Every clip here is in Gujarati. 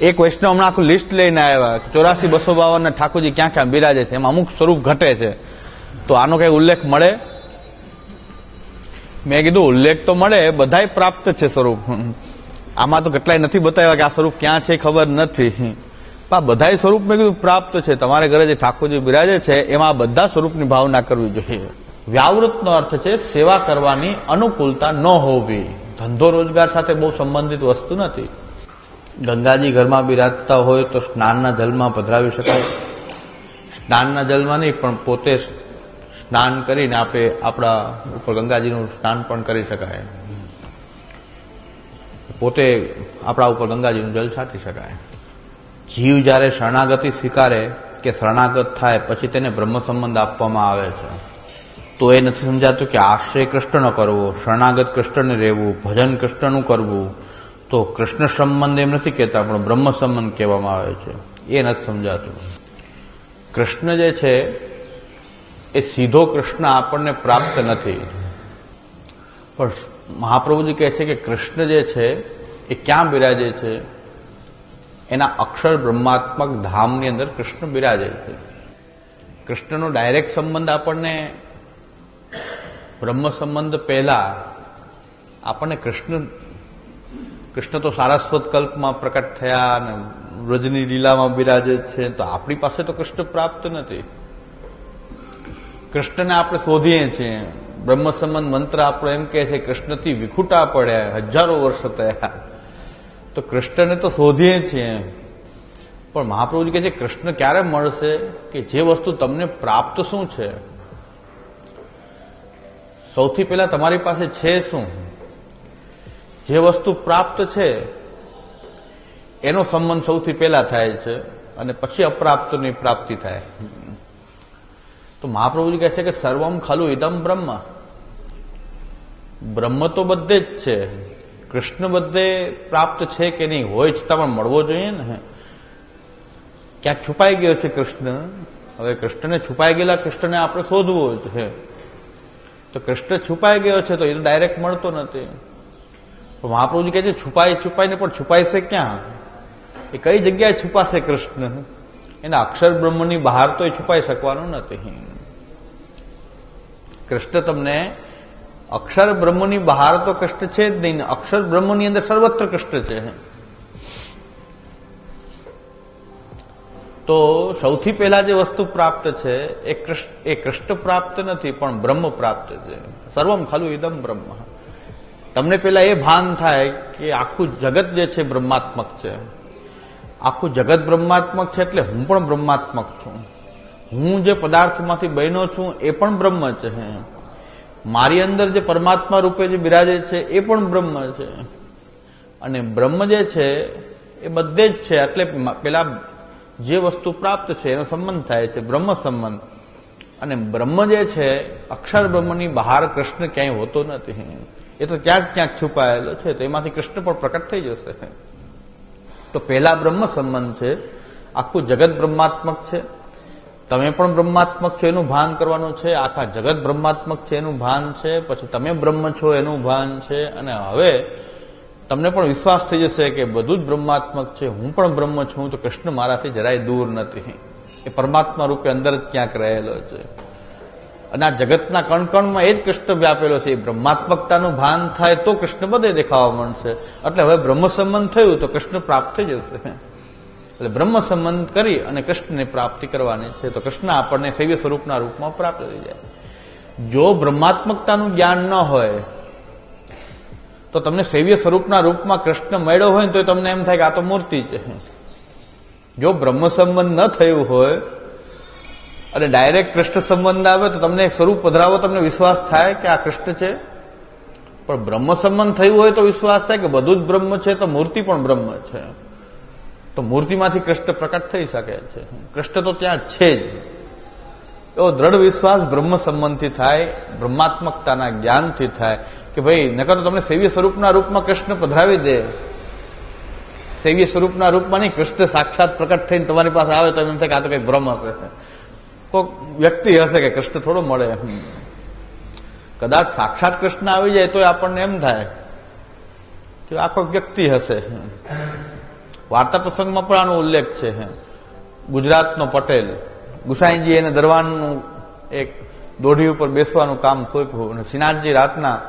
એક વૈષ્ણવ હમણાં આખું લિસ્ટ લઈને આવ્યા ચોરાસી બસો બાવન ઠાકોરજી ક્યાં ક્યાં બિરાજે છે? એમાં અમુક સ્વરૂપ ઘટે છે. તો આનો કઈ ઉલ્લેખ મળે? મેં કીધું, ઉલ્લેખ તો મળે, બધાય પ્રાપ્ત છે સ્વરૂપ. આમાં તો કેટલાય નથી બતાવ્યા કે આ સ્વરૂપ ક્યાં છે ખબર નથી. પણ બધાય સ્વરૂપ મેં કીધું પ્રાપ્ત છે. તમારે ઘરે જે ઠાકોરજી બિરાજે છે, એમાં બધા સ્વરૂપની ભાવના કરવી જોઈએ. વ્યાવૃતનો અર્થ છે, સેવા કરવાની અનુકૂળતા ન હોવી. ધંધો રોજગાર સાથે બહુ સંબંધિત વસ્તુ નથી. ગંગાજી ઘરમાં બિરાજતા હોય તો સ્નાનના જલમાં પધરાવી શકાય. સ્નાનના જલમાં નહીં, પણ પોતે સ્નાન કરીને આપણે આપણા ઉપર ગંગાજીનું સ્નાન પણ કરી શકાય. પોતે આપણા ઉપર ગંગાજીનું જલ છાંટી શકાય. જીવ જ્યારે શરણાગતિ સ્વીકારે કે શરણાગત થાય, પછી તેને બ્રહ્મ સંબંધ આપવામાં આવે છે. તો એ નથી સમજાતું કે આશ્રય કૃષ્ણનો કરવો, શરણાગત કૃષ્ણને રહેવું, ભજન કૃષ્ણનું કરવું, તો કૃષ્ણ સંબંધ એમ નથી કહેતા, પણ બ્રહ્મ સંબંધ કહેવામાં આવે છે. એ નથી સમજાતું. કૃષ્ણ જે છે, એ સીધો કૃષ્ણ આપણને પ્રાપ્ત નથી. પણ મહાપ્રભુજી કહે છે કે કૃષ્ણ જે છે, એ ક્યાં બિરાજે છે? એના અક્ષર બ્રહ્માત્મક ધામની અંદર કૃષ્ણ બિરાજે છે. કૃષ્ણનો ડાયરેક્ટ સંબંધ આપણને બ્રહ્મ સંબંધ પહેલા આપણને કૃષ્ણ કૃષ્ણ તો સારસ્વત કલ્પમાં પ્રકટ થયા અને વ્રજની લીલામાં બિરાજે છે, તો આપણી પાસે તો કૃષ્ણ પ્રાપ્ત નથી. કૃષ્ણને આપણે શોધીએ છીએ. બ્રહ્મ સંબંધ મંત્ર આપણો એમ કહે છે, કૃષ્ણથી વિખુટા પડ્યા, હજારો વર્ષ થયા. તો કૃષ્ણને તો શોધીએ છીએ. પણ મહાપ્રભુજી કહે છે, કૃષ્ણ ક્યારે મળશે? કે જે વસ્તુ તમને પ્રાપ્ત શું છે? સૌથી પહેલા તમારી પાસે છે શું? જે વસ્તુ પ્રાપ્ત છે, એનો સંબંધ સૌથી પહેલા થાય છે અને પછી અપ્રાપ્તની પ્રાપ્તિ થાય. તો મહાપ્રભુજી કહે છે કે સર્વમ ખાલું ઇદમ બ્રહ્મ. બ્રહ્મ તો બધે જ છે. કૃષ્ણ બધે પ્રાપ્ત છે કે નહીં હોય છતાં પણ મળવો જોઈએ ને? ક્યાંક છુપાઈ ગયો છે કૃષ્ણ. હવે કૃષ્ણને છુપાઈ ગયેલા કૃષ્ણને આપણે શોધવો છે. તો કૃષ્ણ છુપાઈ ગયો છે તો એ ડાયરેક્ટ મળતો નથી. મહાપ્રભુજી કહે છે છુપાઈ છુપાઈને પણ છુપાઈશે ક્યાં? એ કઈ જગ્યાએ છુપાશે કૃષ્ણ? એના અક્ષર બ્રહ્મની બહાર તો એ છુપાઈ શકવાનું નથી. કૃષ્ણ તમને અક્ષર બ્રહ્મની બહાર તો કૃષ્ણ છે જ નહીં, અક્ષર બ્રહ્મની અંદર સર્વત્ર કૃષ્ણ છે. તો સૌથી પહેલા જે વસ્તુ પ્રાપ્ત છે, એ કૃષ્ણ એ કૃષ્ણ પ્રાપ્ત નથી, પણ બ્રહ્મ પ્રાપ્ત છે. સર્વમ ખાલુ ઇદમ બ્રહ્મ. તમને પેલા એ ભાન થાય કે આખું જગત જે છે બ્રહ્માત્મક છે. આખું જગત બ્રહ્માત્મક છે એટલે હું પણ બ્રહ્માત્મક છું. હું જે પદાર્થમાંથી બન્યો છું, એ પણ બ્રહ્મ છે. મારી અંદર જે પરમાત્મા રૂપે જે બિરાજે છે, એ પણ બ્રહ્મ છે. અને બ્રહ્મ જે છે, એ બધે જ છે. એટલે પેલા જે વસ્તુ પ્રાપ્ત છે, એનો સંબંધ થાય છે, બ્રહ્મ સંબંધ. અને બ્રહ્મ જે છે, અક્ષર બ્રહ્મની બહાર કૃષ્ણ ક્યાંય હોતો નથી. એ તો ક્યાંક ક્યાંક છુપાયેલો છે, તો એમાંથી કૃષ્ણ પણ પ્રકટ થઈ જશે. તો પહેલા બ્રહ્મ સંબંધ છે, આખું જગત બ્રહ્માત્મક છે. તમે પણ બ્રહ્માત્મક છો એનું ભાન કરવાનું છે, આખા જગત બ્રહ્માત્મક છે એનું ભાન છે, પછી તમે બ્રહ્મ છો એનું ભાન છે, અને હવે તમને પણ વિશ્વાસ થઈ જશે કે બધું જ બ્રહ્માત્મક છે, હું પણ બ્રહ્મ છું, તો કૃષ્ણ મારાથી જરાય દૂર નથી. એ પરમાત્મા રૂપે અંદર જ ક્યાંક રહેલો છે. અને આ જગતના કણકણમાં એ જ કૃષ્ણ વ્યાપેલો છે, એ બ્રહ્માત્મકતાનું ભાન થાય તો કૃષ્ણ બધે દેખાવા મળશે એટલે હવે બ્રહ્મ સંબંધ થયું તો કૃષ્ણ પ્રાપ્ત થઈ જશે. એટલે બ્રહ્મ સંબંધ કરી અને કૃષ્ણની પ્રાપ્તિ કરવાની છે, તો કૃષ્ણ આપણને સૈવ્ય સ્વરૂપના રૂપમાં પ્રાપ્ત થઈ જાય. જો બ્રહ્માત્મકતાનું જ્ઞાન ન હોય તો તમને સૈવ્ય સ્વરૂપના રૂપમાં કૃષ્ણ મળ્યો હોય ને તો તમને એમ થાય કે આ તો મૂર્તિ છે. જો બ્રહ્મ સંબંધ ન થયું હોય અને ડાયરેક્ટ કૃષ્ણ સંબંધ આવે તો તમને સ્વરૂપ પધરાવો, તમને વિશ્વાસ થાય કે આ કૃષ્ણ છે? પણ બ્રહ્મ સંબંધ થયું હોય તો વિશ્વાસ થાય કે બધું જ બ્રહ્મ છે, તો મૂર્તિ પણ બ્રહ્મ છે. તો મૂર્તિમાંથી કૃષ્ણ પ્રકટ થઈ શકે છે. કૃષ્ણ તો ત્યાં છે જ. એવો દ્રઢ વિશ્વાસ બ્રહ્મ સંબંધથી થાય, બ્રહ્માત્મકતાના જ્ઞાનથી થાય. કે ભાઈ, નકર તો તમને સૈવ્ય સ્વરૂપના રૂપમાં કૃષ્ણ પધરાવી દે. સૈવ્ય સ્વરૂપના રૂપમાં નહીં, કૃષ્ણ સાક્ષાત પ્રકટ થઈને તમારી પાસે આવે તો એમ થાય કે આ તો કઈ ભ્રમ હશે. કોઈક વ્યક્તિ હશે કે કૃષ્ણ થોડો મળે. કદાચ સાક્ષાત કૃષ્ણ આવી જાય તો આપણને એમ થાય કે આખો વ્યક્તિ હશે. વાર્તા પ્રસંગમાં પણ આનો ઉલ્લેખ છે. ગુજરાતનો પટેલ, ગુસાઈજી એને દરવાનનું એક દોઢી ઉપર બેસવાનું કામ સોંપ્યું અને શ્રીનાથજી રાતના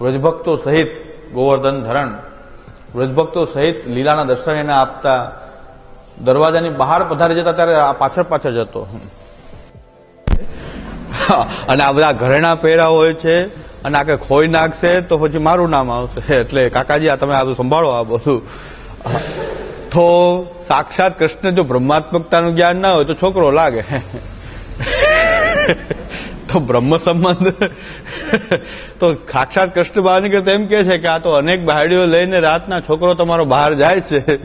વ્રજભક્તો સહિત ગોવર્ધન ધરણ, વ્રજભક્તો સહિત લીલાના દર્શન એને આપતા, દરવાજાની બહાર પધારી જતા ત્યારે આ પાછળ પાછળ જતો. અને આ બધા ઘરેણા પહેરા હોય છે, અને આ કે ખોઈ નાખશે તો પછી મારું નામ આવશે. એટલે કાકાજી, આ તમે આ બધું સંભાળો આ બધું. તો સાક્ષાત કૃષ્ણ જો બ્રહ્માત્મકતાનું જ્ઞાન ના હોય તો છોકરો લાગે. તો બ્રહ્મ સંબંધ. તો સાક્ષાત કૃષ્ણ બાની એમ કે છે કે આ તો અનેક બહાડીઓ લઈને રાતના છોકરો તમારો બહાર જાય છે.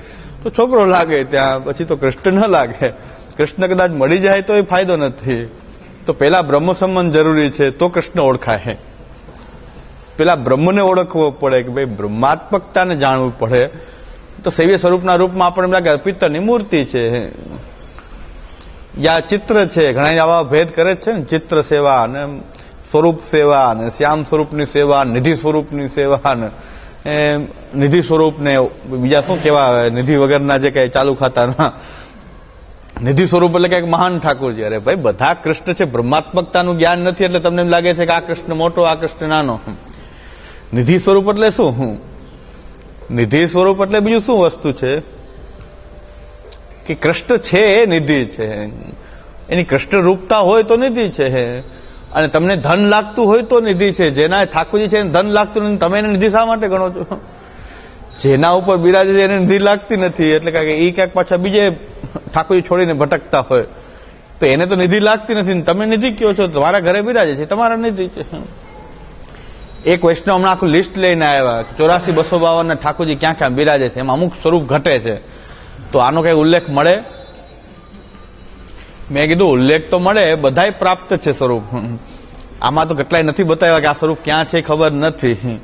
તો છોકરો લાગે ત્યાં, પછી તો કૃષ્ણ ન લાગે. કૃષ્ણ કદાચ મળી જાય તો એ ફાયદો નથી. તો પેલા બ્રહ્મ સંબંધ જરૂરી છે તો કૃષ્ણ ઓળખાય પેલા બ્રહ્મને ઓળખવો પડે કે ભાઈ બ્રહ્માત્મકતાને જાણવું પડે. તો સૈવ્ય સ્વરૂપના રૂપમાં આપણને લાગે પિત્તરની મૂર્તિ છે. યા ચિત્ર છે, ઘણા આવા ભેદ કરે છે ને, ચિત્ર સેવા અને સ્વરૂપ સેવા અને શ્યામ સ્વરૂપની સેવા, નિધિ સ્વરૂપની સેવા ને નિધિ સ્વરૂપને બીજા શું કેવા આવે નિધિ વગરના જે કઈ ચાલુ ખાતાના, નિધિ સ્વરૂપ એટલે કંઈક મહાન ઠાકોરજી. અરે ભાઈ, બધા કૃષ્ણ છે, બ્રહ્માત્મકતાનું જ્ઞાન નથી એટલે તમને એમ લાગે છે કે આ કૃષ્ણ મોટો, આ કૃષ્ણ નાનો. નિધિ સ્વરૂપ એટલે શું? હું નિધિ સ્વરૂપ એટલે બીજું શું વસ્તુ છે? કે કૃષ્ણ છે એ નિધિ છે. એની કૃષ્ણ રૂપતા હોય તો નિધિ છે. અને તમને ધન લાગતું હોય તો નિધિ છે. જેના ઠાકોરજી છે એને ધન લાગતું નથી. તમે એને નિધિ શા માટે ગણો છો? જેના ઉપર બિરાજે એને નિધિ લાગતી નથી. એટલે કે એ ક્યાંક પાછા બીજે ઠાકોરજી છોડીને ભટકતા હોય. તો એને તો નિધિ લાગતી નથી. તમે નિધિ કયો છો? તમારા ઘરે બિરાજે છે. તમારા નિધિ છે. એક વૈષ્ણવ હમણાં આખું લિસ્ટ લઈને આવ્યા ચોરાસી બસો બાવન ઠાકોરજી ક્યાં ક્યાં બિરાજે છે? એમાં અમુક સ્વરૂપ ઘટે છે. તો આનો કઈ ઉલ્લેખ મળે? મેં કીધું, ઉલ્લેખ તો મળે, બધાય પ્રાપ્ત છે સ્વરૂપ. આમાં તો કેટલાય નથી બતાવ્યા કે આ સ્વરૂપ ક્યાં છે ખબર નથી.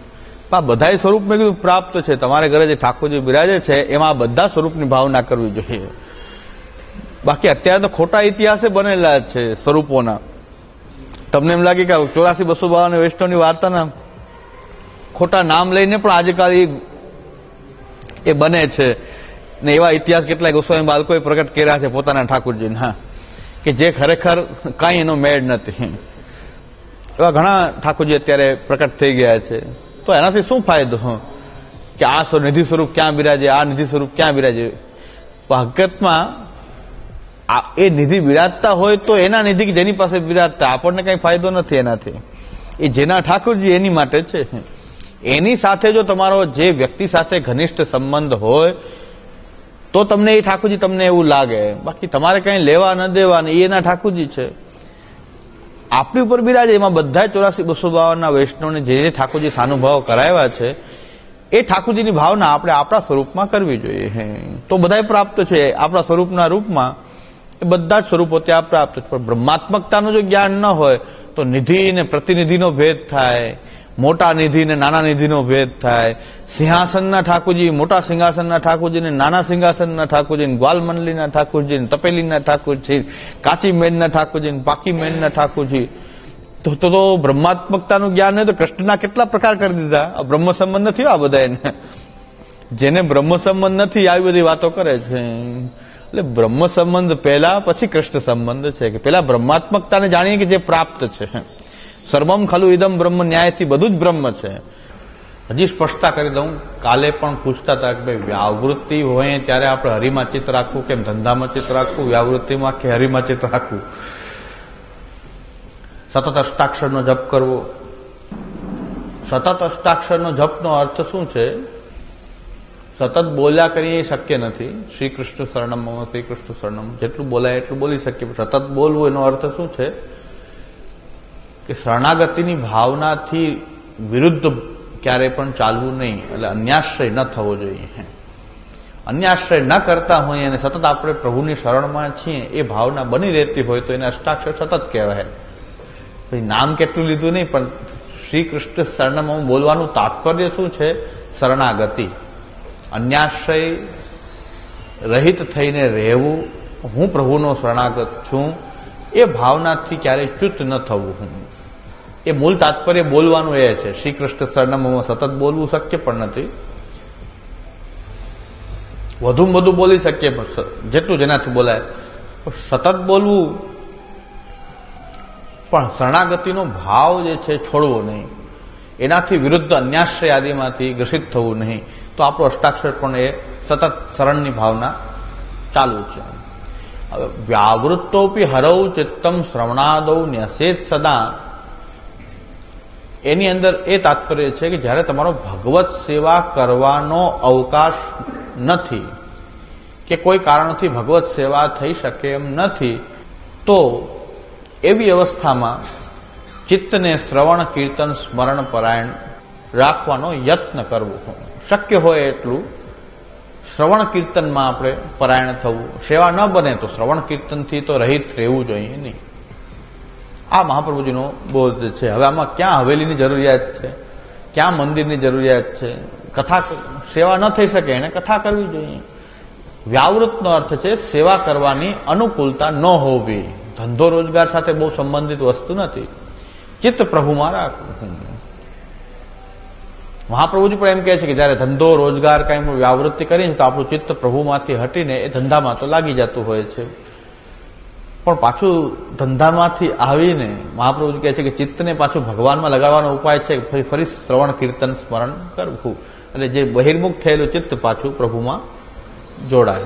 પણ બધાય સ્વરૂપ મેં કીધું પ્રાપ્ત છે. તમારે ઘરે જે ઠાકોરજી બિરાજે છે, એમાં બધા સ્વરૂપની ભાવના કરવી જોઈએ. બાકી અત્યારે તો ખોટા ઇતિહાસે બનેલા છે સ્વરૂપોના. તમને એમ લાગે કે ચોરાસી બસો બાવન વૈષ્ણવની વાર્તાના ખોટા નામ લઈને પણ આજકાલ એ બને છે. ને એવા ઇતિહાસ કેટલાય ગોસ્વામી બાળકોએ પ્રગટ કર્યા છે પોતાના ઠાકુરજીના કે જે ખરેખર કાંઈ એનો મેળ નથી. એવા ઘણા ઠાકોરજી અત્યારે પ્રકટ થઈ ગયા છે. તો એનાથી શું ફાયદો? કે આ નિધિ સ્વરૂપ ક્યાં બિરાજે? આ નિધિ સ્વરૂપ ક્યાં બિરાજે? હકીકતમાં એ નિધિ બિરાજતા હોય તો એના નિધિ જેની પાસે બિરાજતા આપણને કઈ ફાયદો નથી એનાથી. એ જેના ઠાકોરજી એની માટે છે. એની સાથે જો તમારો જે વ્યક્તિ સાથે ઘનિષ્ઠ સંબંધ હોય તો તમને એ ઠાકોરજી તમને એવું લાગે. બાકી તમારે કઈ લેવા ન દેવા ને એના ઠાકોરજી છે. આપણી ઉપર બિરાજે એમાં બધા ચોરાસી બસો બાવનના વૈષ્ણવને જે જે ઠાકોરજી સાનુભાવ કરાવ્યા છે, એ ઠાકોરજીની ભાવના આપણે આપણા સ્વરૂપમાં કરવી જોઈએ. તો બધા પ્રાપ્ત છે. આપણા સ્વરૂપના રૂપમાં એ બધા જ સ્વરૂપો ત્યાં પ્રાપ્ત છે. પણ બ્રહ્માત્મકતાનું જો જ્ઞાન ન હોય, તો નિધિ ને પ્રતિનિધિનો ભેદ થાય. મોટા નિધિ ને નાના નિધિનો ભેદ થાય. સિંહાસનના ઠાકોરજી, મોટા સિંહાસનના ઠાકોરજી ને નાના સિંહાસનના ઠાકોરજી ગ્વાલ મંડલીના ઠાકોરજી તપેલીના ઠાકોરજી કાચી મેનના ઠાકોરજી પાકી મેનના ઠાકોરજી. તો તો બ્રહ્માત્મકતાનું જ્ઞાન હોય તો કૃષ્ણના કેટલા પ્રકાર કરી દીધા? બ્રહ્મ સંબંધ નથી આ બધા એને જેને બ્રહ્મ સંબંધ નથી, આવી બધી વાતો કરે છે. એટલે બ્રહ્મ સંબંધ પહેલા, પછી કૃષ્ણ સંબંધ છે. કે પેલા બ્રહ્માત્મકતાને જાણીએ કે જે પ્રાપ્ત છે. સર્વમ ખલુ ઇદમ બ્રહ્મ ન્યાયથી બધું જ બ્રહ્મ છે. હજી સ્પષ્ટતા કરી દઉં, કાલે પણ પૂછતા હતા કે ભાઈ વ્યાવૃત્તિ હોય ત્યારે આપણે હરિમાં ચિત્ત રાખવું કેમ? ધંધામાં ચિત્ત રાખવું? વ્યાવૃત્તિમાં કે હરિમાં ચિત્ત રાખવું? સતત અષ્ટાક્ષરનો જપ કરવો. સતત અષ્ટાક્ષરનો જપનો અર્થ શું છે? સતત બોલ્યા કરીએ શક્ય નથી. શ્રી કૃષ્ણ શરણમ શ્રી કૃષ્ણ શરણમ. જેટલું બોલાય એટલું બોલી શકીએ. સતત બોલવું એનો અર્થ શું છે? કે શરણાગતિની ભાવનાથી વિરુદ્ધ ક્યારે પણ ચાલવું નહીં, એટલે અન્યાશ્રય ન થવો જોઈએ. અન્યાશ્રય ન કરતા હોય અને સતત આપણે પ્રભુની શરણમાં છીએ, એ ભાવના બની રહેતી હોય તો એને અષ્ટાક્ષર સતત કહેવાય. નામ કેટલું લીધું નહીં, પણ શ્રી કૃષ્ણ શરણમાં બોલવાનું તાત્પર્ય શું છે? શરણાગતિ. અન્યાશ્રય રહિત થઈને રહેવું, હું પ્રભુનો શરણાગત છું, એ ભાવનાથી ક્યારેય ચ્યુત ન થવું. હું એ મૂળ તાત્પર્ય બોલવાનું એ છે. શ્રી કૃષ્ણ સરનામામાં સતત બોલવું શક્ય પણ નથી. વધુમાં વધુ બોલી શકીએ પણ જેટલું જેનાથી બોલાય. સતત બોલવું પણ શરણાગતિનો ભાવ જે છે છોડવો નહીં. એનાથી વિરુદ્ધ અન્યાશ્રય આદિમાંથી ગ્રસિત થવું નહીં. તો આપણું અષ્ટાક્ષર પણ એ સતત શરણની ભાવના ચાલુ છે. હવે વ્યાવૃત્તોપી હરૌ ચિત્તમ શ્રવણાદૌ ન્યસેત સદા એની અંદર એ તાત્પર્ય છે કે જ્યારે તમારો ભગવત સેવા કરવાનો અવકાશ નથી, કે કોઈ કારણથી ભગવત સેવા થઈ શકે એમ નથી, તો એવી અવસ્થામાં ચિત્તને શ્રવણ, કીર્તન, સ્મરણ, પરાયણ રાખવાનો યત્ન કરવો શક્ય હોય એટલું શ્રવણ, કીર્તનમાં આપણે પરાયણ થવું. સેવા ન બને તો શ્રવણ, કીર્તનથી તો રહિત રહેવું જોઈએ નહીં. આ મહાપ્રભુજીનો બોધ છે. હવે આમાં ક્યાં હવેલીની જરૂરિયાત છે? ક્યાં મંદિરની જરૂરિયાત છે? કથા સેવા ન થઈ શકે, એને કથા કરવી જોઈએ. વ્યાવૃતનો અર્થ છે સેવા કરવાની અનુકૂળતા ન હોવી. ધંધો રોજગાર સાથે બહુ સંબંધિત વસ્તુ નથી. ચિત્ત પ્રભુમાં રાખવું. મહાપ્રભુજી પણ એમ કહે છે કે જયારે ધંધો, રોજગાર કાંઈ વ્યાવૃત્તિ કરીએ તો આપણું ચિત્ત પ્રભુમાંથી હટીને એ ધંધામાં તો લાગી જતું હોય છે. પણ પાછું ધંધામાંથી આવીને મહાપ્રભુજી કહે છે કે ચિત્તને પાછું ભગવાનમાં લગાડવાનો ઉપાય છે ફરી ફરી શ્રવણ, કીર્તન, સ્મરણ કરવું. એટલે જે બહિર્મુખ થયેલું ચિત્ત પાછું પ્રભુમાં જોડાય.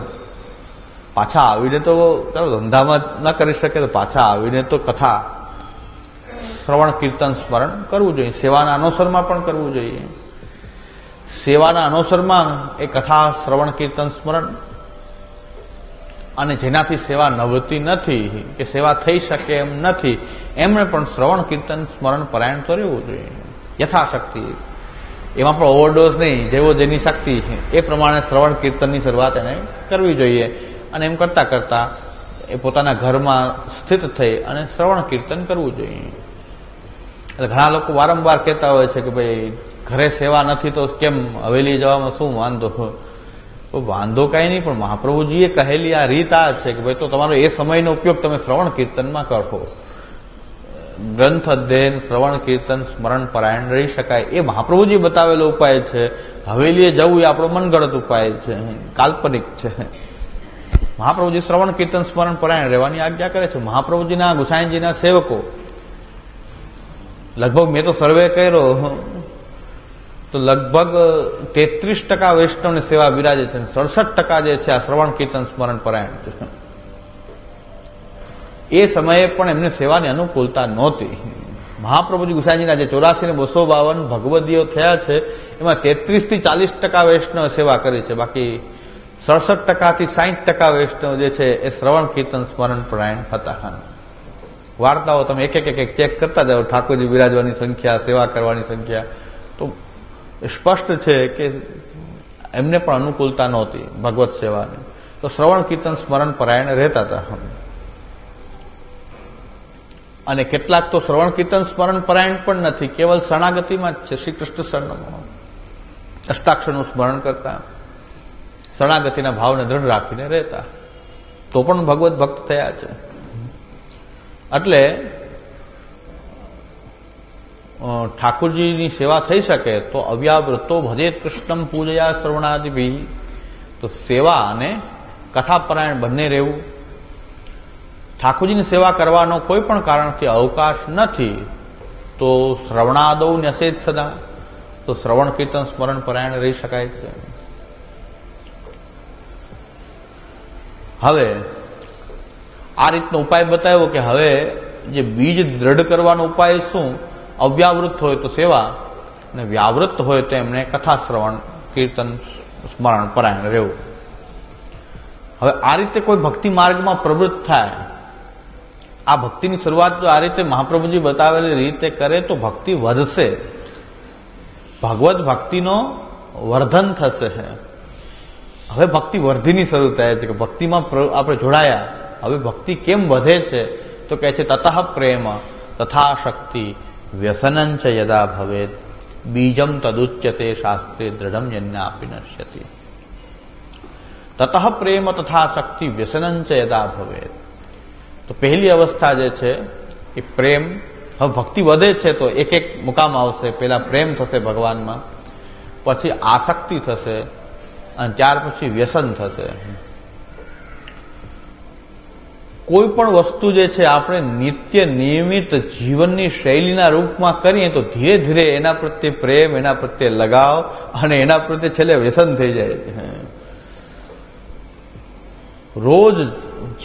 પાછા આવીને તો ચાલો ધંધામાં ન કરી શકે તો પાછા આવીને તો કથા, શ્રવણ, કીર્તન, સ્મરણ કરવું જોઈએ. સેવાના અનુસરમાં પણ કરવું જોઈએ. સેવાના અનુસરમાં એ કથા, શ્રવણ, કીર્તન, સ્મરણ અને જેનાથી સેવા નવતી નથી, કે સેવા થઈ શકે એમ નથી, એમણે પણ શ્રવણ, કીર્તન, સ્મરણ, પરાયણ તો રહેવું જોઈએ. યથાશક્તિ. એમાં પણ ઓવરડોઝ નહીં, જેવો જેની શક્તિ છે. એ પ્રમાણે શ્રવણ, કીર્તનની શરૂઆત એને કરવી જોઈએ. અને એમ કરતાં કરતાં એ પોતાના ઘરમાં સ્થિત થઈ અને શ્રવણ, કીર્તન કરવું જોઈએ. એટલે ઘણા લોકો વારંવાર કહેતા હોય છે કે ભાઈ, ઘરે સેવા નથી તો કેમ, હવેલી જવામાં શું વાંધો? તો વાંધો કાંઈ નહીં, પણ મહાપ્રભુજીએ કહેલી આ રીત આ છે કે ભાઈ તો તમારો એ સમયનો ઉપયોગ તમે શ્રવણ કીર્તનમાં કરો ગ્રંથ અધ્યયન, શ્રવણ કીર્તન, સ્મરણ પરાયણ રહી શકાય. એ મહાપ્રભુજી બતાવેલો ઉપાય છે. હવેલીએ જવું એ આપણો મનગળત ઉપાય છે. કાલ્પનિક છે. મહાપ્રભુજી શ્રવણ કીર્તન, સ્મરણ પરાયણ રહેવાની આજ્ઞા કરે છે. મહાપ્રભુજીના ગુસાઈજીના સેવકો. લગભગ મેં તો સર્વે કર્યો. તો લગભગ તેત્રીસ ટકા વૈષ્ણવની સેવા બિરાજે છે સડસઠ ટકા જે છે આ શ્રવણ, કીર્તન, સ્મરણ, પરાયણ છે. એ સમયે પણ એમને સેવાની અનુકૂળતા નહોતી. મહાપ્રભુજી ગુસાઈજીના જે ચોરાસી ને બસો બાવન ભગવદીઓ થયા છે, એમાં તેત્રીસથી ચાલીસ ટકા વૈષ્ણવ સેવા કરી છે. બાકી સડસઠ ટકાથી સાહીઠ ટકા વૈષ્ણવ જે છે એ શ્રવણ, કીર્તન, સ્મરણ, પરાયણ હતા. વાર્તાઓ તમે એક એક એક ચેક કરતા જાઓ. ઠાકોરજી બિરાજવાની સંખ્યા, સેવા કરવાની સંખ્યા. તો સ્પષ્ટ છે કે એમને પણ અનુકૂળતા નહોતી ભગવત સેવાની. તો શ્રવણ, કીર્તન, સ્મરણ, પરાયણ રહેતા હતા અને કેટલાક તો શ્રવણ, કીર્તન, સ્મરણ, પરાયણ પણ નથી, કેવલ શરણાગતિમાં જ છે શ્રી કૃષ્ણ શરણમાં. અષ્ટાક્ષરનું સ્મરણ કરતા, શરણાગતિના ભાવને દ્રઢ રાખીને રહેતા. તો પણ ભગવત ભક્ત થયા છે. એટલે ઠાકુરજીની સેવા થઈ શકે તો અવ્યાવૃતો ભજેત કૃષ્ણમ પૂજયા શ્રવણાદિભી. તો સેવા અને કથાપરાયણ બંને રહેવું. ઠાકોરજીની સેવા કરવાનો કોઈ પણ કારણથી અવકાશ નથી, તો શ્રવણાદૌ જ સદા. તો શ્રવણ, કીર્તન, સ્મરણ, પરાયણ રહી શકાય છે. હવે, આ રીતનો ઉપાય બતાવ્યો કે હવે જે બીજ દ્રઢ કરવાનો ઉપાય શું? અવ્યાવૃત હોય તો સેવા અને વ્યાવૃત હોય તો એમને કથા શ્રવણ, કીર્તન, સ્મરણ, પરાયણ રહેવું. હવે આ રીતે કોઈ ભક્તિ માર્ગમાં પ્રવૃત્ત થાય, આ ભક્તિની શરૂઆત જો આ રીતે મહાપ્રભુજી બતાવેલી રીતે કરે તો ભક્તિ વધશે. ભગવત ભક્તિનો વર્ધન થશે. હવે ભક્તિ વર્ધીની શરૂ થાય છે કે ભક્તિમાં આપણે જોડાયા. હવે ભક્તિ કેમ વધે છે? તો કહે છે, તતઃ પ્રેમ, તથા શક્તિ. વ્યસનં ચ યદા ભવેત બીજમ તદુચ્યતે શાસ્ત્રે દ્રઢમ યજ્ઞાપી નશ્યતિ. તતઃ પ્રેમ તથા શક્તિ વ્યસનંચ યદા ભવેત તો પહેલી અવસ્થા જે છે, એ પ્રેમ. હવે ભક્તિ વધે છે તો એક એક મુકામ આવશે. પેલા પ્રેમ થશે ભગવાનમાં, પછી આસક્તિ થશે, અને ત્યાર પછી વ્યસન થશે. કોઈ પણ વસ્તુ જે છે આપણે નિત્ય નિયમિત જીવનની શૈલીના રૂપમાં કરીએ તો ધીરે ધીરે એના પ્રત્યે પ્રેમ, એના પ્રત્યે લગાવ અને એના પ્રત્યે છેલ્લે વ્યસન થઈ જાય છે. રોજ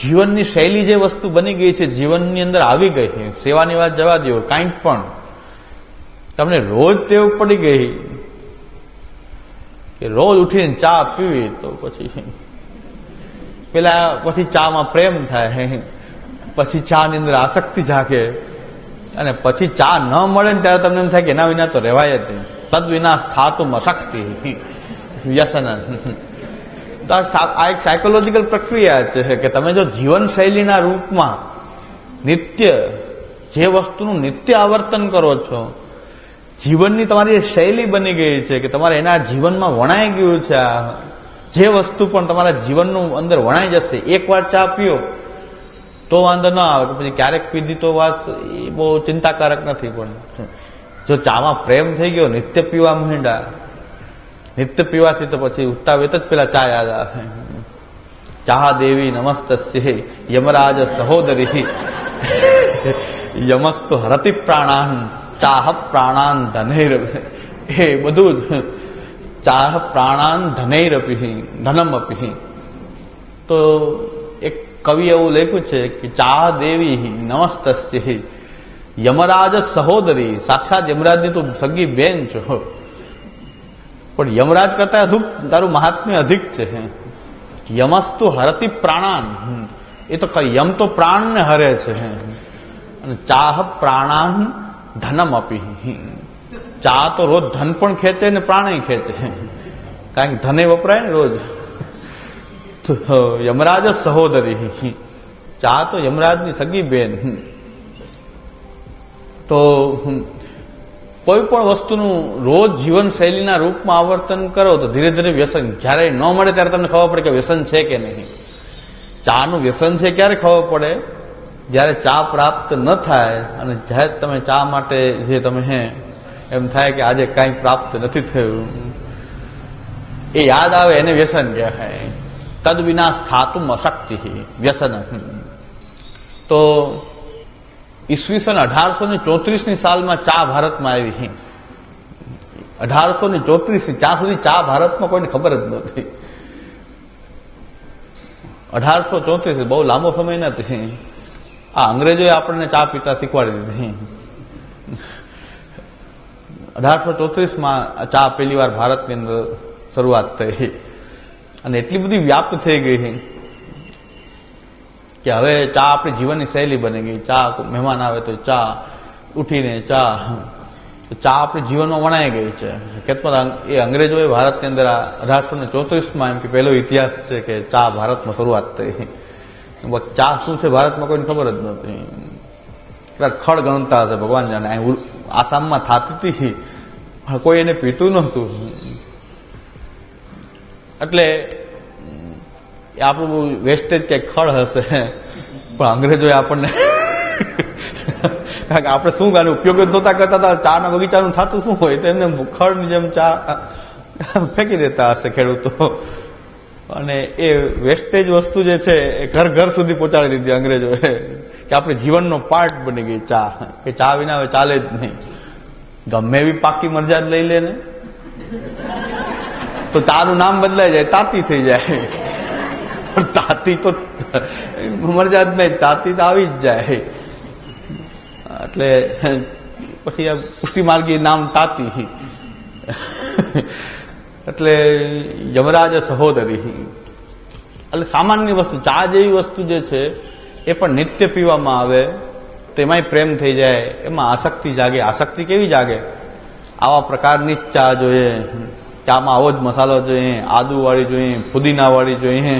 જીવનની શૈલી જે વસ્તુ બની ગઈ છે, જીવનની અંદર આવી ગઈ છે. સેવાની વાત જવા દો કાંઈક પણ. તમને રોજ ટેવ પડી ગઈ કે રોજ ઉઠીને ચા પીવી તો પછી પેલા પછી ચામાં પ્રેમ થાય, પછી ચા ની અંદર આસક્તિ જાગે, અને પછી ચા ન મળે ને ત્યારે તમને એમ થાય કે એના વિના તો રહેવાય જ નહીં. તદ વિના થાતું અશક્તિ. વ્યસન. તો આ એક સાયકોલોજીકલ પ્રક્રિયા છે કે તમે જો જીવનશૈલીના રૂપમાં નિત્ય, જે વસ્તુનું નિત્ય આવર્તન કરો છો, જીવનની તમારી શૈલી બની ગઈ છે કે તમારે એના જીવનમાં વણાઈ ગયું છે આ જે વસ્તુ પણ તમારા જીવનનું અંદર વણાઈ જશે, એકવાર ચા પીઓ, તો વાંધો ન આવે, કે પછી ક્યારેક પીધી તો વાત એ બહુ ચિંતાકારક નથી, પણ જો ચામાં પ્રેમ થઈ ગયો, નિત્ય પીવા માંડ્યા, નિત્ય પીવાથી તો પછી ઉઠતા જ પેલા ચા યાદ આવે. ચાહ દેવી નમસ્તસ્ય, યમરાજ સહોદરી, યમસ્તુ હરતિ પ્રાણાન, ચાહ પ્રાણાન ધનૈર એ બધું જ ચાહ પ્રાણાન ધનૈરપી ધનમ અપી તો એક કવિ એવું લખ્યું છે કે ચાહ દેવી નમસ્તસ્ય યમરાજ સહોદરી સાક્ષાત યમરાજની તો સગી બેન છો પણ યમરાજ કરતા અધુક તારું મહાત્મ્ય અધિક છે યમસ્તુ હરતી પ્રાણાન એ તો યમ તો પ્રાણને હરે છે અને ચાહ પ્રાણાન ધનમ આપી ચા તો રોજ ધન પણ ખેંચે ને પ્રાણે ખેંચે. કારણ કે ધને વપરાય ને રોજ. યમરાજ સહોદરી. ચા તો યમરાજની સગી બેન. તો કોઈ પણ વસ્તુનું રોજ જીવનશૈલીના રૂપમાં આવર્તન કરો તો ધીરે ધીરે વ્યસન. જ્યારે ન મળે ત્યારે તમને ખબર પડે કે વ્યસન છે કે નહીં. ચાનું વ્યસન છે ક્યારે ખબર પડે? જ્યારે ચા પ્રાપ્ત ન થાય અને જ્યારે તમે ચા માટે જે તમે એમ થાય કે આજે કાંઈ પ્રાપ્ત નથી થયું. એ યાદ આવે એને વ્યસન કહેવાય. તદ વિનાશ થાતું અશક્તિ વ્યસન. તો ઈસવીસન અઢારસો ને ચોત્રીસની સાલમાં ચા ભારતમાં આવી અઢારસો ને ચોત્રીસ ચા સુધી ચા ભારતમાં કોઈને ખબર જ નહોતી. અઢારસો ચોત્રીસ બહુ લાંબો સમય નથી. આ અંગ્રેજોએ આપણને ચા પીતા શીખવાડી દીધી અઢારસો ચોત્રીસમાં ચા પહેલી વાર ભારતની અંદર શરૂઆત થઈ. અને એટલી બધી વ્યાપ્ત થઈ ગઈ કે હવે ચા આપણી જીવનની શૈલી બની ગઈ. ચા મહેમાન આવે તો ચા ઉઠીને ચા ચા આપણી જીવનમાં વણાઈ ગઈ છે. હકીકતમાં એ અંગ્રેજોએ ભારતની અંદર અઢારસો ને ચોત્રીસમાં એમ કે પહેલો ઇતિહાસ છે કે ચા ભારતમાં શરૂઆત થઈ. ચા શું છે ભારતમાં કોઈને ખબર જ નથી. ખડ ગણતા હશે ભગવાન જાણે. આસામમાં થતી હતી. કોઈ એને પીતું નહોતું. એટલે આપણું વેસ્ટેજ ક્યાંક ખળ હશે. પણ અંગ્રેજોએ આપણને કારણ કે આપણે શું ગાને ઉપયોગ જ નહોતા કરતા હતા. ચાના બગીચાનું થતું શું હોય? તો એમને ખળની જેમ ચા ફેંકી દેતા હશે ખેડૂતો. અને એ વેસ્ટેજ વસ્તુ જે છે, એ ઘર ઘર સુધી પહોંચાડી દીધી અંગ્રેજોએ. આપણે જીવનનો પાર્ટ બની ગઈ ચા. કે ચા વિના હવે ચાલે જ નહીં. ગમે એવી પાકી મરજાદ લઈ લે ને. તો ચાનું નામ બદલાઈ જાય, તાતી થઈ જાય. પણ તાતી તો મરજાદ નહીં, તાતી તો આવી જ જાય. એટલે પછી આ પુષ્ટિ માર્ગી નામ તાતી. એટલે યમરાજ સહોદરી. એટલે સામાન્ય વસ્તુ, ચા જેવી વસ્તુ જે છે એ પણ નિત્ય પીવામાં આવે, તો એમાંય પ્રેમ થઈ જાય, એમાં આસક્તિ જાગે. આસક્તિ કેવી જાગે? આવા પ્રકારની જ ચા જોઈએ, ચામાં આવો જ મસાલો જોઈએ, આદુવાળી જોઈએ, ફુદીનાવાળી જોઈએ,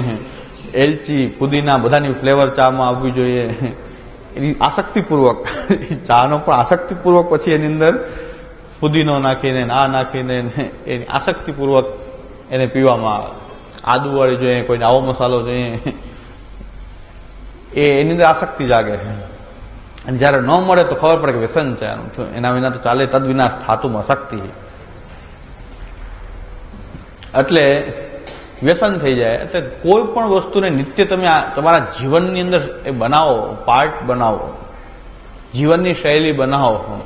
એલચી પુદીના બધાની ફ્લેવર ચામાં આવવી જોઈએ. એની આસક્તિપૂર્વક, ચાનો પણ આસક્તિપૂર્વક પછી એની અંદર ફુદીનો નાખીને આ નાખીને એની આસક્તિપૂર્વક એને પીવામાં આવે. આદુવાળી જોઈએ, કોઈને આવો મસાલો જોઈએ. એ એની અંદર આસક્તિ જાગે છે. અને જ્યારે ન મળે તો ખબર પડે કે વ્યસન છે એના વિના તો ચાલે, તદ વિનાશ થતું અશક્તિ એટલે વ્યસન થઈ જાય. એટલે કોઈ પણ વસ્તુને નિત્ય તમે તમારા જીવનની અંદર એ બનાવો પાર્ટ બનાવો, જીવનની શૈલી બનાવો.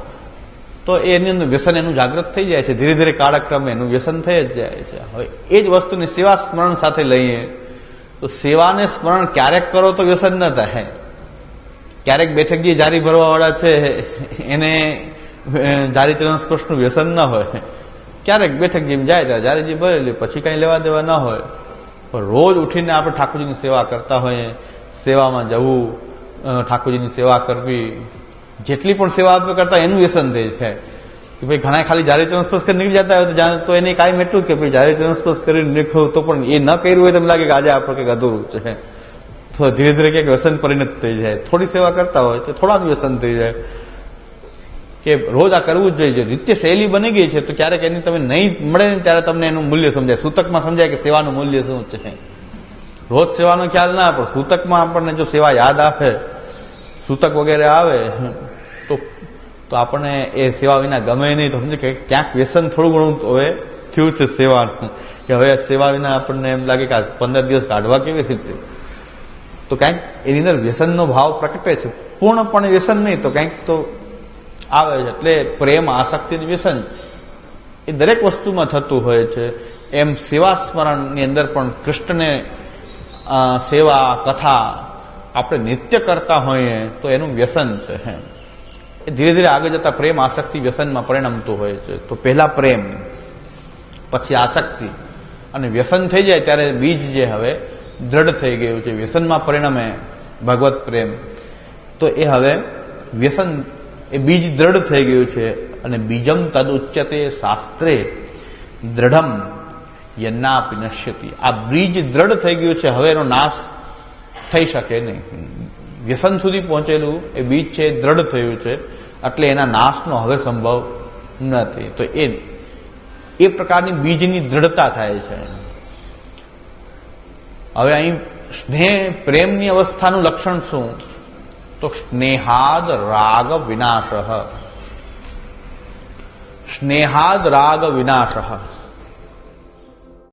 તો એની અંદર વ્યસન એનું જાગૃત થઈ જાય છે. ધીરે ધીરે કાળક્રમે એનું વ્યસન થઈ જ જાય છે. હવે એ જ વસ્તુને સેવા સ્મરણ સાથે લઈએ. તો સેવાને સ્મરણ ક્યારેક કરો તો વ્યસન ન થાય. ક્યારેક બેઠક જે જારી ભરવાવાળા છે, એને જારી સ્પર્શનું વ્યસન ન હોય. ક્યારેક બેઠક જેમ જાય, ત્યારે જારીજી ભરેલી પછી કાંઈ લેવા દેવા ન હોય. પણ રોજ ઉઠીને આપણે ઠાકોરજીની સેવા કરતા હોઈએ, સેવામાં જવું ઠાકોરજીની સેવા કરવી, જેટલી પણ સેવા આપણે કરતા એનું વ્યસન થઈ છે કે ભાઈ ઘણા ખાલી જાહેર સ્પર્શ કરી નીકળી જતા હોય તો તો એને કાંઈ એટલું કે ભાઈ જાહેર સ્પર્શ કરીને નીકળવું તો પણ એ ન કર્યું હોય તો એમ લાગે કે આજે આપણે કંઈક અધૂરું છે. ધીરે ધીરે ક્યાંક વ્યસન પરિણત થઈ જાય. થોડી સેવા કરતા હોય તો થોડા વ્યસન થઈ જાય. કે રોજ આ કરવું જ જોઈએ. નિત્ય શૈલી બની ગઈ છે તો ક્યારેક એની તમે નહીં મળે ને ત્યારે તમને એનું મૂલ્ય સમજાય. સૂતકમાં સમજાય કે સેવાનું મૂલ્ય શું છે? રોજ સેવાનો ખ્યાલ ના પણ સૂતકમાં આપણને જો સેવા યાદ આવે સૂતક વગેરે આવે, તો તો આપણને એ સેવા વિના ગમે નહીં. તો સમજે કે ક્યાંક વ્યસન થોડું ઘણું હવે થયું છે સેવાનું કે હવે સેવા વિના આપણને એમ લાગે કે પંદર દિવસ કાઢવા કેવી રીતે? તો કંઈક એની અંદર વ્યસનનો ભાવ પ્રકટે છે. પૂર્ણપણે વ્યસન નહીં, તો કંઈક તો આવે છે. એટલે પ્રેમ, આસક્તિનું વ્યસન એ દરેક વસ્તુમાં થતું હોય છે. એમ સેવા સ્મરણની અંદર પણ કૃષ્ણને સેવા, કથા આપણે નિત્ય કરતા હોઈએ તો એનું વ્યસન છે ધીરે ધીરે આગળ જતા પ્રેમ આસક્તિ વ્યસનમાં પરિણમતું હોય છે. તો પહેલા પ્રેમ, પછી આસક્તિ. અને વ્યસન થઈ જાય ત્યારે બીજ જે હવે દ્રઢ થઈ ગયું છે. વ્યસનમાં પરિણમે ભગવત પ્રેમ. તો એ હવે વ્યસન એ બીજ દ્રઢ થઈ ગયું છે અને બીજમ તદ ઉચ્ચતે શાસ્ત્રે દ્રઢમ યન્ના નશ્યતી. આ બ્રિજ દ્રઢ થઈ ગયું છે. હવે એનો નાશ થઈ શકે નહીં. વ્યસન સુધી પહોંચેલું એ બીજ છે દ્રઢ થયું છે. એટલે એના નાશનો હવે સંભવ નથી. તો એ એ પ્રકારની બીજની દ્રઢતા થાય છે. હવે અહીં સ્નેહ, પ્રેમની અવસ્થાનું લક્ષણ શું? તો સ્નેહાદ રાગ વિનાશ. સ્નેહાદ રાગ વિનાશ.